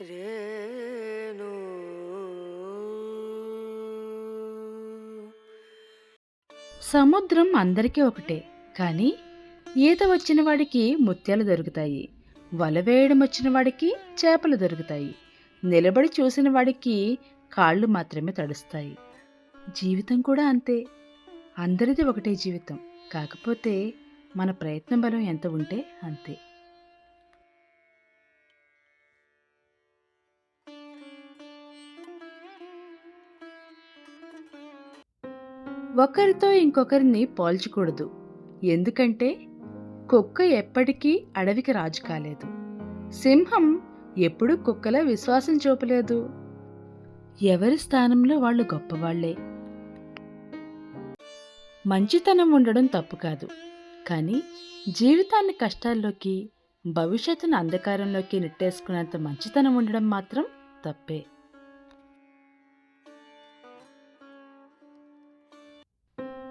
రేణు. సముద్రం అందరికీ ఒకటే కానీ ఈత వచ్చిన వాడికి ముత్యాలు దొరుకుతాయి వల వేయడం వచ్చిన వాడికి చేపలు దొరుకుతాయి నిలబడి చూసిన వాడికి కాళ్ళు మాత్రమే తడుస్తాయి. జీవితం కూడా అంతే అందరిది ఒకటే జీవితం కాకపోతే మన ప్రయత్న బలం ఎంత ఉంటే అంతే. ఒకరితో ఇంకొకరిని పోల్చకూడదు. ఎందుకంటే కుక్క ఎప్పటికీ అడవికి రాజు కాలేదు. సింహం ఎప్పుడూ కుక్కలా విశ్వాసం చూపలేదు. ఎవరి స్థానంలో వాళ్ళు గొప్పవాళ్ళే. మంచితనం ఉండడం తప్పు కాదు. కానీ జీవితాన్ని కష్టాల్లోకి భవిష్యత్తును అంధకారంలోకి నెట్టేసుకున్నంత మంచితనం ఉండడం మాత్రం తప్పే.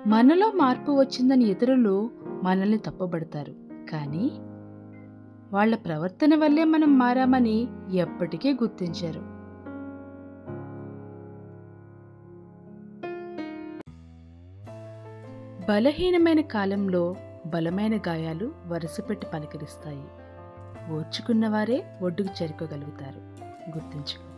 మనలో మార్పు వచ్చిందని ఇతరులు మనల్ని తప్పబడతారు. కానీ వాళ్ళ ప్రవర్తన వల్లే మనం మారామని ఎప్పటికీ గుర్తించారు. బలహీనమైన కాలంలో బలమైన గాయాలు వరుసపెట్టి పలకరిస్తాయి. ఓర్చుకున్నవారే ఒడ్డుకు చేరుకోగలుగుతారు. గుర్తుంచుకో